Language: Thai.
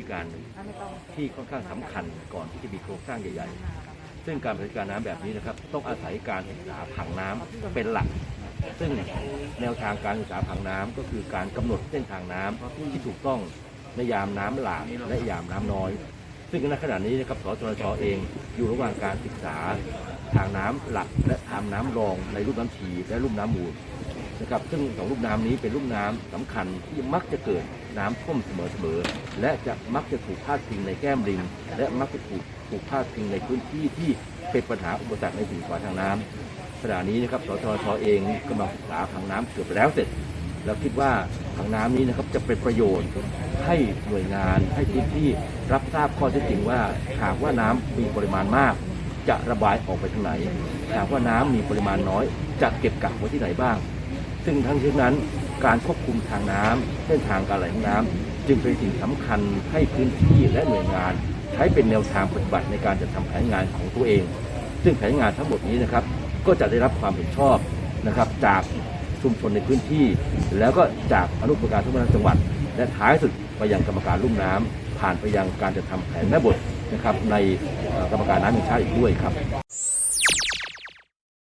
ธีการหนึ่งที่ค่อนข้างสำคัญก่อนที่จะมีโครงสร้างใหญ่ๆ ซึ่งการบริการน้ำแบบนี้นะครับ ต้องอาศัยการศึกษาผังน้ำเป็นหลัก ซึ่งแนวทางการศึกษาผังน้ำก็คือการกำหนดเส้นทางน้ำที่ถูกต้องในยามน้ำหลากและยามน้ำน้อย ซึ่งณขณะนี้นะครับสจชเองอยู่ระหว่างการศึกษาทางน้ำหลักและทางน้ำรองในรูปน้ำชีและรูปน้ำมูล นะครับซึ่งสองรูปน้ำนี้เป็นรูปน้ำสำคัญที่มักจะเกิดน้ำท่วมเสมอๆและจะมักจะถูกพาดพิงในแก้มลิงและมักจะถูกถูกพาดพิงในพื้นที่ที่เป็นปัญหาอุปสรรคในสิ่งก่อทางน้ำขณะนี้นะครับสจชเองกำลังศึกษาผังน้ำเกือบแล้วเสร็จแล้วคิดว่าผังน้ำนี้นะครับจะเป็นประโยชน์ให้หน่วยงานให้พื้นที่รับทราบข้อเท็จจริงว่าหากว่าน้ำมีปริมาณมาก จะระบายออกไปทางไหน หากว่าน้ำมีปริมาณน้อย จะเก็บกักไว้ที่ไหนบ้าง ซึ่งทั้งนี้นั้น การควบคุมทางน้ำเส้นทางการไหลของน้ำจึงเป็นสิ่งสำคัญให้พื้นที่และหน่วยงาน ใช้เป็นแนวทางปฏิบัติในการจัดทำแผนงานของตัวเอง ซึ่งแผนงานทั้งหมดนี้นะครับก็จะได้รับความเห็นชอบนะครับจากชุมชนในพื้นที่ แล้วก็จากอนุกรรมการทุกจังหวัด และท้ายสุดไปยังกรรมการลุ่มน้ำผ่านไปยังการจัดทำแผนแม่บทนะครับในกรรมการน้ำแห่งชาติอีกด้วยครับ